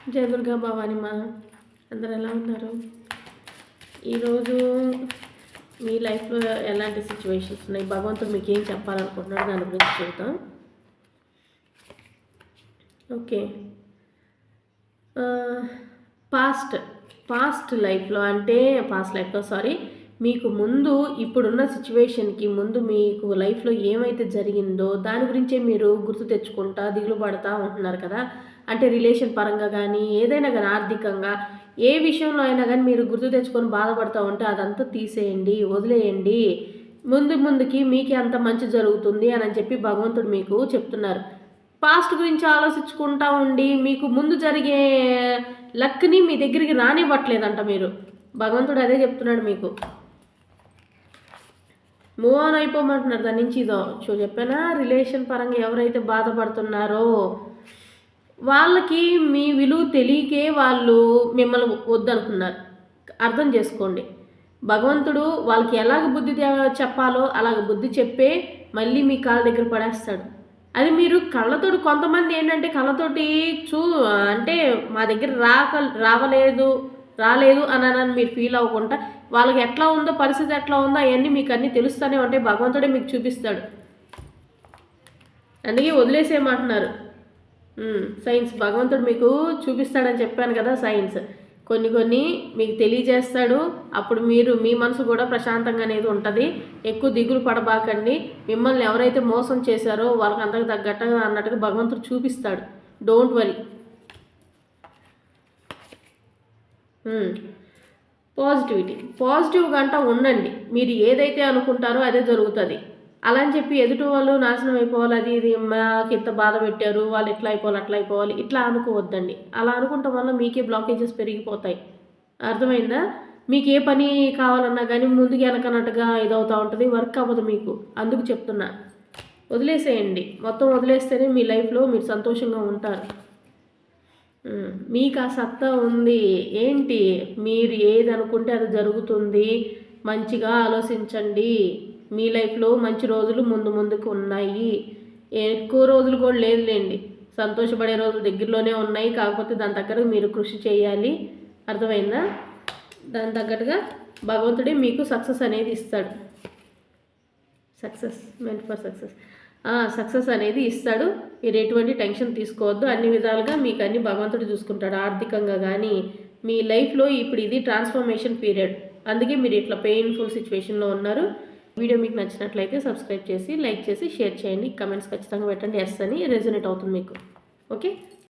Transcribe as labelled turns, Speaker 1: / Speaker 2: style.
Speaker 1: జయ దుర్గా భవానిమ అందరు ఎలా ఉన్నారు? ఈరోజు మీ లైఫ్లో ఎలాంటి సిచ్యువేషన్స్ ఉన్నాయి? భగవంతుడు మీకు ఏం చెప్పాలనుకుంటున్నాడు దాని గురించి చూద్దాం. ఓకే. పాస్ట్ పాస్ట్ లైఫ్లో అంటే పాస్ట్ లైఫ్లో సారీ మీకు ముందు ఇప్పుడున్న సిచ్యువేషన్కి ముందు మీకు లైఫ్లో ఏమైతే జరిగిందో దాని గురించే మీరు గుర్తు తెచ్చుకుంటా దిగులు పడతా ఉంటున్నారు కదా? అంటే రిలేషన్ పరంగా కానీ ఏదైనా కానీ ఆర్థికంగా ఏ విషయంలో అయినా కానీ మీరు గుర్తు తెచ్చుకొని బాధపడతా ఉంటే అదంతా తీసేయండి వదిలేయండి. ముందు ముందుకి మీకే అంత మంచి జరుగుతుంది అని చెప్పి భగవంతుడు మీకు చెప్తున్నారు. పాస్ట్ గురించి ఆలోచించుకుంటా ఉండి మీకు ముందు జరిగే లక్ని మీ దగ్గరికి రానివ్వట్లేదంట మీరు. భగవంతుడు అదే చెప్తున్నాడు మీకు. మూవ్ ఆన్ అయిపోమంటున్నారు. దాని నుంచి ఇదో చూ చెప్పానా? రిలేషన్ పరంగా ఎవరైతే బాధపడుతున్నారో వాళ్ళకి మీ విలువ తెలియకే వాళ్ళు మిమ్మల్ని వద్దనుకున్నారు. అర్థం చేసుకోండి. భగవంతుడు వాళ్ళకి ఎలాగ బుద్ధి చెప్పాలో అలాగ బుద్ధి చెప్పే మళ్ళీ మీ కాళ్ళ దగ్గర పడేస్తాడు. అది మీరు కళ్ళతోటి కొంతమంది ఏంటంటే కళ్ళతోటి చూ అంటే మా దగ్గర రాక రావలేదు. రాలేదు అని అని మీరు ఫీల్ అవ్వకుండా వాళ్ళకి ఎట్లా ఉందో పరిస్థితి ఎట్లా ఉందో అవన్నీ మీకు అన్నీ తెలుస్తూనే ఉంటాయి. భగవంతుడే మీకు చూపిస్తాడు. అందుకే వదిలేసేయమంటున్నారు. సైన్స్ భగవంతుడు మీకు చూపిస్తాడని చెప్పాను కదా సైన్స్ కొన్ని కొన్ని మీకు తెలియజేస్తాడు. అప్పుడు మీరు మీ మనసు కూడా ప్రశాంతంగా అనేది ఉంటుంది. ఎక్కువ దిగులు పడబాకండి. మిమ్మల్ని ఎవరైతే మోసం చేశారో వాళ్ళకి అంతకు తగ్గట్టుగా అన్నట్టుగా భగవంతుడు చూపిస్తాడు. Don't worry positivity. పాజిటివ్ గంట ఉండండి. మీరు ఏదైతే అనుకుంటారో అదే జరుగుతుంది. అలా అని చెప్పి ఎదుటి వాళ్ళు నాశనం అయిపోవాలి అది ఇది మాకు ఇంత బాధ పెట్టారు వాళ్ళు ఇట్లా అయిపోవాలి అట్లా అయిపోవాలి ఇట్లా అనుకోవద్దండి. అలా అనుకుంటాం వల్ల మీకే బ్లాకేజెస్ పెరిగిపోతాయి. అర్థమైందా? మీకు ఏ పని కావాలన్నా కానీ ముందుకు వెనకనట్టుగా ఇదవుతూ ఉంటుంది వర్క్ అవ్వదు మీకు. అందుకు చెప్తున్నా. వదిలేసేయండి. మొత్తం వదిలేస్తేనే మీ లైఫ్లో మీరు సంతోషంగా ఉంటారు. మీకు ఆ సత్తా ఉంది. ఏంటి? మీరు ఏది అనుకుంటే అది జరుగుతుంది. మంచిగా ఆలోచించండి. మీ లైఫ్లో మంచి రోజులు ముందు ముందుకు ఉన్నాయి. ఎక్కువ రోజులు కూడా లేదులేండి. సంతోషపడే రోజులు దగ్గరలోనే ఉన్నాయి. కాకపోతే దాని దగ్గర మీరు కృషి చేయాలి. అర్థమైందా? దాని తగ్గట్టుగా భగవంతుడే మీకు సక్సెస్ అనేది ఇస్తాడు. Success. Meant for success success అనేది ఇస్తాడు. మీరు ఎటువంటి టెన్షన్ తీసుకోవద్దు. అన్ని విధాలుగా మీకు అన్ని భగవంతుడు చూసుకుంటాడు. ఆర్థికంగా కానీ మీ లైఫ్లో ఇప్పుడు ఇది ట్రాన్స్ఫర్మేషన్ పీరియడ్ అందుకే మీరు ఇట్లా పెయిన్ఫుల్ సిచ్యువేషన్లో ఉన్నారు. వీడియో మీకు నచ్చినట్లయితే సబ్స్క్రైబ్ చేసి లైక్ చేసి షేర్ చేయండి. కమెంట్స్ ఖచ్చితంగా పెట్టండి. ఎస్ అని రెజనేట్ అవుతుంది మీకు. ఓకే